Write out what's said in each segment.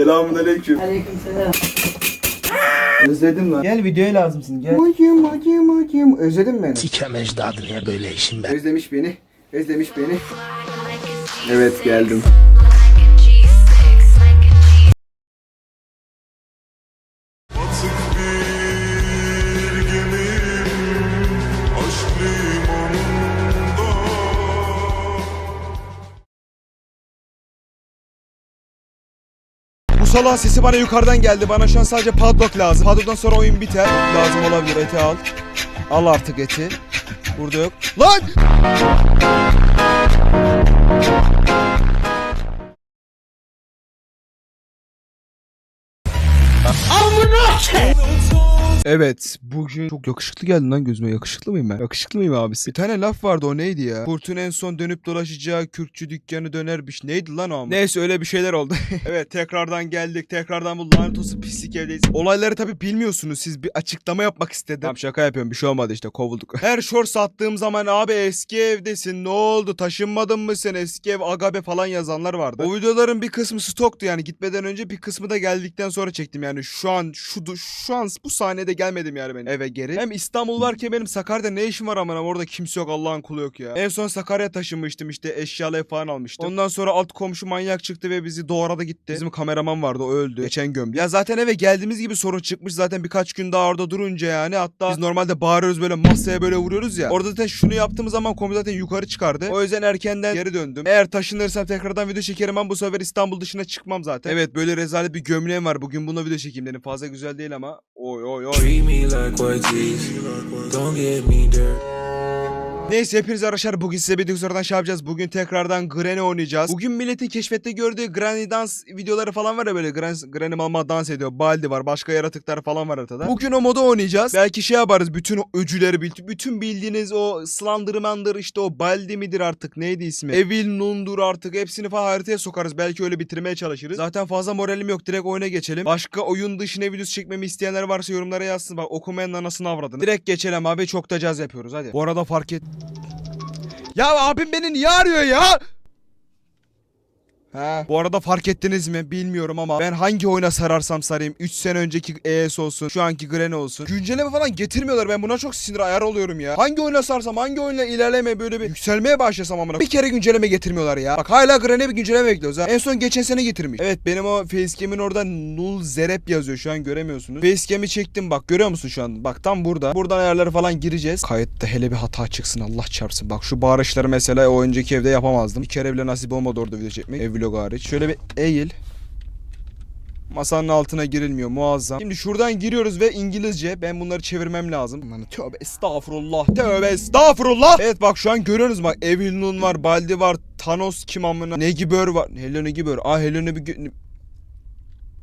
Selamun aleyküm. Aleykümselam. Özledim lan. Gel videoya lazımsın gel. Macım macım macım. Özledin beni. Sikem ecdadı niye böyle işim ben? Özlemiş beni. Özlemiş beni. Evet geldim. Salağın sesi bana yukarıdan geldi. Bana şu an sadece padlock lazım. Padlock'tan sonra oyun biter. Lazım olabilir eti al. Al artık eti. Burada yok. Lan! Evet bugün çok yakışıklı geldin lan gözüme yakışıklı mıyım ben? Yakışıklı mıyım abisi? Bir tane laf vardı o neydi ya? Kurtun en son dönüp dolaşacağı kürkçü dükkanı dönermiş. Neydi lan o ama? Neyse öyle bir şeyler oldu. evet tekrardan geldik. Tekrardan bu lanet olsun pislik evdeyiz. Olayları tabi bilmiyorsunuz. Siz bir açıklama yapmak istedim. Tamam şaka yapıyorum bir şey olmadı işte kovulduk. Her şor sattığım zaman abi eski evdesin ne oldu taşınmadın mı sen eski ev agabe falan yazanlar vardı. O videoların bir kısmı stoktu yani gitmeden önce bir kısmı da geldikten sonra çektim yani şu an şu şu an bu sahnede gelmedim yani ben eve geri. Hem İstanbul varken benim Sakarya'da ne işim var aman orada kimse yok Allah'ın kulu yok ya. En son Sakarya taşınmıştım işte eşyaları falan almıştım. Ondan sonra alt komşu manyak çıktı ve bizi doğradı gitti. Bizim kameraman vardı o öldü. Geçen gömdü. Ya zaten eve geldiğimiz gibi sorun çıkmış zaten birkaç gün daha orada durunca yani hatta biz normalde bağırıyoruz böyle masaya böyle vuruyoruz ya. Orada zaten şunu yaptığımız zaman kombi zaten yukarı çıkardı. O yüzden erkenden geri döndüm. Eğer taşınırsam tekrardan video çekerim ama bu sefer İstanbul dışına çıkmam zaten. Evet böyle rezalet bir gömleğim var. Bugün bunu video çekeyim dedim. Fazla güzel değil ama. Oy oy oy. Treat me like white teeth. Don't give me dirt. Neyse hepinize arkadaşlar bugün size bir sorudan şey yapacağız. Bugün tekrardan Granny oynayacağız. Bugün milletin keşfette gördüğü Granny dans videoları falan var ya böyle Granny, Granny mama dans ediyor. Baldi var başka yaratıklar falan var ortada. Bugün o modu oynayacağız. Belki şey yaparız bütün öcüleri bütün bildiğiniz o Slenderman'dır işte o Baldi midir artık neydi ismi? Evil Nun'dur artık hepsini falan haritaya sokarız. Belki öyle bitirmeye çalışırız. Zaten fazla moralim yok direkt oyuna geçelim. Başka oyun dışına videosu çekmemi isteyenler varsa yorumlara yazsın. Bak okumayan anasını avradını. Direkt geçelim abi çok da caz yapıyoruz hadi. Bu arada fark et. Ya abim beni niye arıyor ya? Ha. Bu arada fark ettiniz mi? Bilmiyorum ama ben hangi oyuna sararsam sarayım 3 sene önceki ES olsun şu anki Granny olsun güncelleme falan getirmiyorlar. Ben buna çok sinir ayar oluyorum ya. Hangi oyuna sarsam hangi oyunla ilerleme böyle bir yükselmeye başlasam amına. Bir kere güncelleme getirmiyorlar ya. Bak hala Granny bir güncelleme bekliyoruz ha. En son geçen sene getirmiş. Evet benim o facecam'in orada null zerep yazıyor. Şu an göremiyorsunuz. Facecam'i çektim. Bak görüyor musun şu an? Bak tam burada. Buradan ayarları falan gireceğiz. Kayıtta hele bir hata çıksın Allah çarpsın. Bak şu bağırışları mesela o önceki evde yapamazdım. Bir kere bile nasip olmadı orada video çekmek. Ev vlog hariç şöyle bir eğil Masanın altına girilmiyor muazzam. Şimdi şuradan giriyoruz ve İngilizce. Ben bunları çevirmem lazım. Lan tövbe estağfurullah. Tövbe estağfurullah. Evet bak şu an görüyorsunuz bak. Evil Nun var. Baldi var. Thanos kim amına. Negibör var. Hello Negibör. Ah Hello Negibör.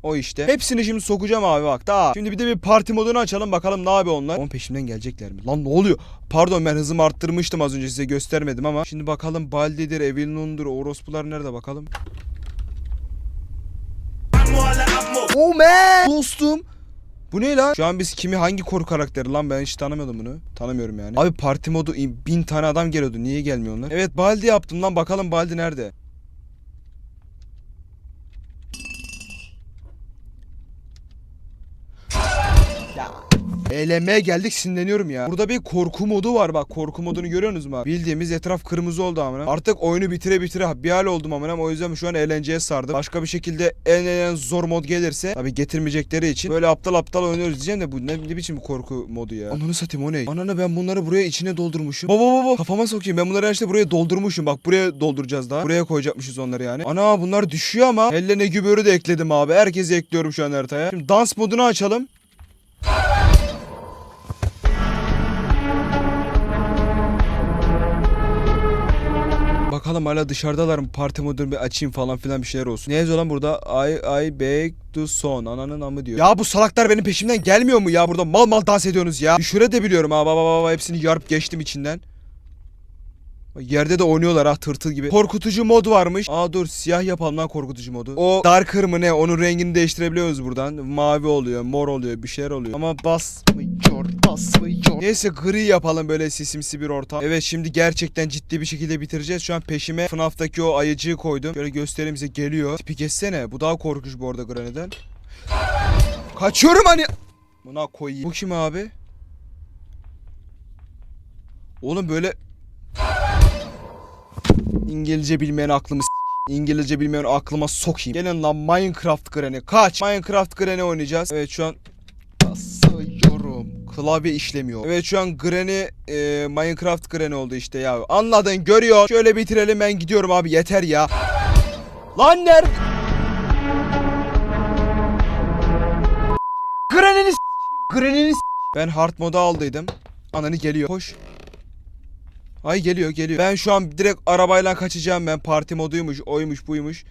O işte. Hepsini şimdi sokacağım abi bak daha. Şimdi bir de bir parti modunu açalım bakalım ne abi onlar. Onun peşimden gelecekler mi? Lan ne oluyor? Pardon ben hızımı arttırmıştım az önce size göstermedim ama. Şimdi bakalım Baldi'dir, Evil Nun'dur, orospular nerede bakalım. Oh man! Dostum. Bu ne lan? Şu an biz kimi hangi korku karakteri lan ben hiç tanımıyordum bunu. Tanımıyorum yani. Abi parti modu bin tane adam geliyordu. Niye gelmiyor onlar? Evet Baldi yaptım lan bakalım Baldi nerede? Eğlenmeye geldik sinirleniyorum ya. Burada bir korku modu var bak korku modunu görüyorsunuz mu? Bildiğimiz etraf kırmızı oldu amına. Artık oyunu bitire bitire bir hal oldum amına o yüzden şu an eğlenceye sardım. Başka bir şekilde en en zor mod gelirse tabi getirmeyecekleri için böyle aptal aptal oynuyoruz diyeceğim de bu ne, ne biçim korku modu ya. Ananı satayım o ne? Ananı ben bunları buraya içine doldurmuşum. Baba baba kafama sokayım ben bunları işte buraya doldurmuşum bak buraya dolduracağız daha. Buraya koyacakmışız onları yani. Ana bunlar düşüyor ama. Ellerine gübörü de ekledim abi. Herkesi ekliyorum şu an haritaya. Şimdi dans modunu açalım. Bakalım hala dışarıdalar mı? Parti modunu bir açayım falan filan bir şeyler olsun. Ne yazıyor lan burada? I, I beg to son. Ananın amı diyor. Ya bu salaklar benim peşimden gelmiyor mu ya? Burada mal mal dans ediyorsunuz ya. Düşüre de biliyorum ha. Baba baba hepsini yarıp geçtim içinden. Yerde de oynuyorlar ha tırtıl gibi. Korkutucu mod varmış. Aa dur siyah yapalım lan korkutucu modu. O darker mı ne? Onun rengini değiştirebiliyoruz buradan. Mavi oluyor, mor oluyor, bir şeyler oluyor. Ama basmıyor, basmıyor. Neyse gri yapalım böyle sisimsi bir ortam. Evet şimdi gerçekten ciddi bir şekilde bitireceğiz. Şu an peşime FNAF'taki o ayıcıyı koydum. Şöyle göstereyim size geliyor. Tipi geçsene. Bu daha korkunç bu arada Granny'den. Kaçıyorum hani. Buna koyayım. Bu kim abi? Oğlum böyle İngilizce bilmeyen aklımı İngilizce bilmeyen aklıma sokayım. Gelin lan Minecraft Granny. Kaç. Minecraft Granny oynayacağız. Evet şu an. Klavye işlemiyor. Evet şu an Granny e, Minecraft Granny oldu işte ya. Anladın görüyor. Şöyle bitirelim ben gidiyorum abi yeter ya. Lan nerede? Granny'ni Granny'ni Ben hard moda aldıydım. Ananı geliyor. Koş. Ay geliyor geliyor. Ben şu an direkt arabayla kaçacağım ben. Parti moduymuş, oymuş, buymuş.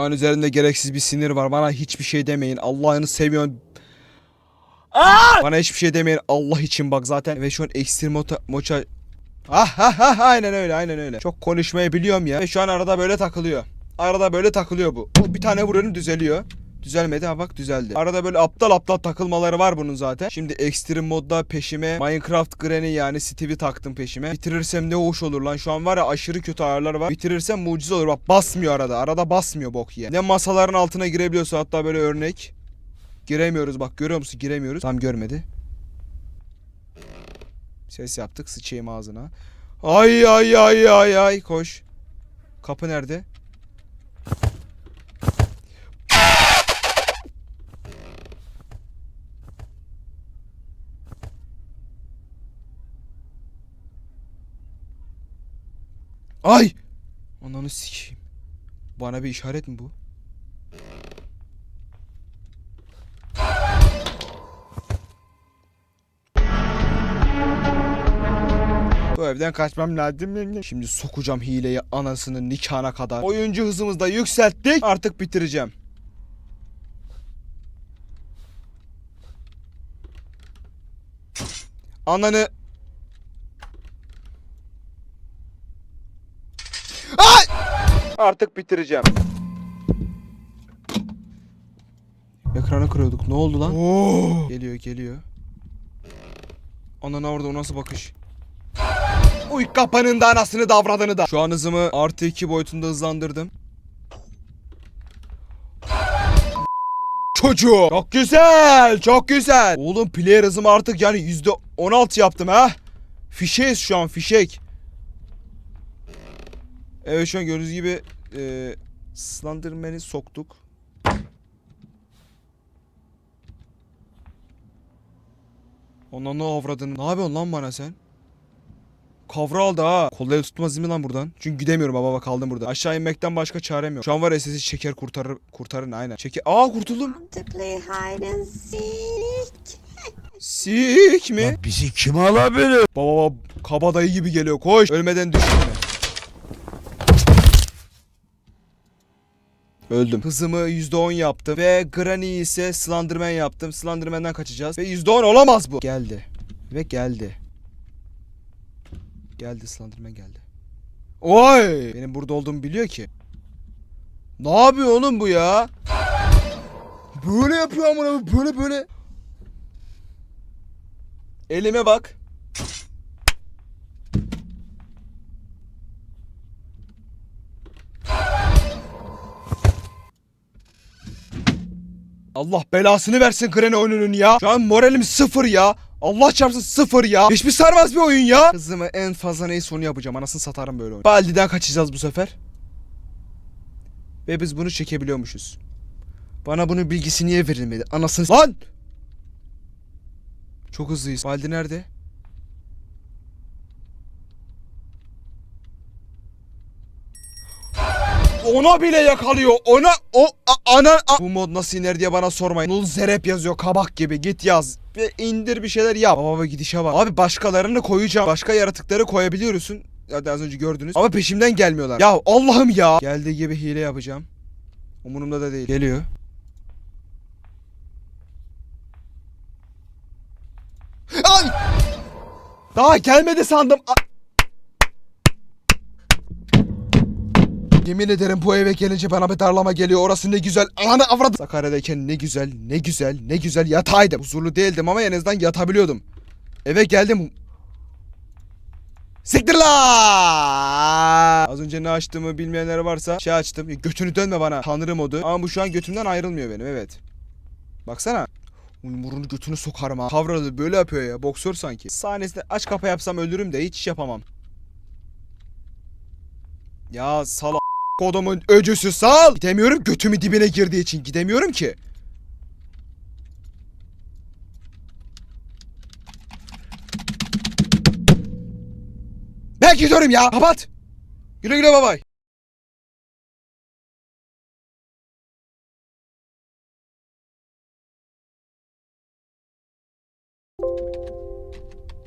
Şu an üzerinde gereksiz bir sinir var. Bana hiçbir şey demeyin. Allah'ını seviyorsun. Bana hiçbir şey demeyin. Allah için bak zaten. Ve şu an ekstrem mota, moça... Ah ha ha ha, aynen öyle aynen öyle. Çok konuşmayı biliyorum ya. Ve şu an arada böyle takılıyor. Arada böyle takılıyor bu. Bir tane vuruyorum düzeliyor. Düzelmedi ha bak düzeldi. Arada böyle aptal aptal takılmaları var bunun zaten. Şimdi ekstrem modda peşime Minecraft Granny yani Steve'i taktım peşime. Bitirirsem ne hoş olur lan. Şu an var ya aşırı kötü ayarlar var. Bitirirsem mucize olur. Bak basmıyor arada. Arada basmıyor bok ya. Ne masaların altına girebiliyorsa hatta böyle örnek. Giremiyoruz bak görüyor musun? Giremiyoruz. Tam görmedi. Ses yaptık sıçayım ağzına. Ay ay ay ay ay koş. Kapı nerede? Ay! Ananı sikeyim. Bana bir işaret mi bu? Bu evden kaçmam lazım. Şimdi sokacağım hileyi anasının nikahına kadar. Oyuncu hızımızı da yükselttik. Artık bitireceğim. Ananı... Ay! Artık bitireceğim. Ekranı kırıyorduk. Ne oldu lan? Geliyor geliyor. Anana orada o nasıl bakış? Uy kapanın da anasını davradını da. Şu an hızımı artı iki boyutunda hızlandırdım. Çocuğu. Çok güzel. Çok güzel. Oğlum player hızımı artık yani yüzde on altı yaptım ha. Fişeyiz şu an fişek. Evet şu an gördüğünüz gibi e, Slenderman'i soktuk. Ondan ne avradın? Ne yapıyorsun lan bana sen? Kavra aldı ha. Kolları tutmaz değil mi lan buradan? Çünkü gidemiyorum baba bak kaldım burada. Aşağı inmekten başka çarem yok. Şu an var ya sesi çeker kurtarır kurtarın aynen. Çeker. Aa kurtuldum. Sik mi? Bizi kim alabilir? Baba baba kabadayı gibi geliyor. Koş. Ölmeden düşünme. Öldüm. Hızımı %10 yaptım. Ve Granny ise Slenderman yaptım. Slenderman'den kaçacağız. Ve %10 olamaz bu. Geldi. Ve geldi. Geldi Slenderman geldi. Oy! Benim burada olduğumu biliyor ki. Ne yapıyor oğlum bu ya? Böyle yapıyor amına böyle böyle. Elime bak. Allah belasını versin Granny oyununun ya. Şu an moralim sıfır ya. Allah çarpsın sıfır ya. Hiçbir sarmaz bir oyun ya. Hızımı en fazla neyse onu yapacağım. Anasını satarım böyle oyun. Baldi'den kaçacağız bu sefer. Ve biz bunu çekebiliyormuşuz. Bana bunun bilgisi niye verilmedi? Anasını... Lan! Çok hızlıyız. Baldi nerede? ona bile yakalıyor. Ona o a, ana a. Bu mod nasıl iner diye bana sormayın. Nul zerep yazıyor kabak gibi. Git yaz ve indir bir şeyler yap. Baba gidişe bak. Abi başkalarını koyacağım. Başka yaratıkları koyabiliyorsun. Zaten az önce gördünüz. Ama peşimden gelmiyorlar. Ya Allah'ım ya. Geldiği gibi hile yapacağım. Umurumda da değil. Geliyor. Ay! Daha gelmedi sandım. A Yemin ederim bu eve gelince bana bir darlama geliyor. Orası ne güzel. Ananı avradı. Sakarya'dayken ne güzel, ne güzel, ne güzel yataydım. Huzurlu değildim ama en azından yatabiliyordum. Eve geldim. Siktir la! Az önce ne açtığımı bilmeyenler varsa şey açtım. Götünü dönme bana. Tanrı modu. Ama bu şu an götümden ayrılmıyor benim evet. Baksana. Umurunu götünü sokarım ha. Kavralı böyle yapıyor ya. Boksör sanki. Sahnesinde aç kapa yapsam ölürüm de hiç iş yapamam. Ya sal a- kodumun öcüsü sal. Gidemiyorum götümü dibine girdiği için gidemiyorum ki. Ben gidiyorum ya. Kapat. Güle güle babay.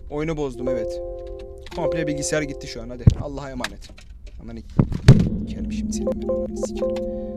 Oyunu bozdum evet. Komple bilgisayar gitti şu an hadi. Allah'a emanet. Aman ik- Sikerim şimdi seni ben ananı sikerim.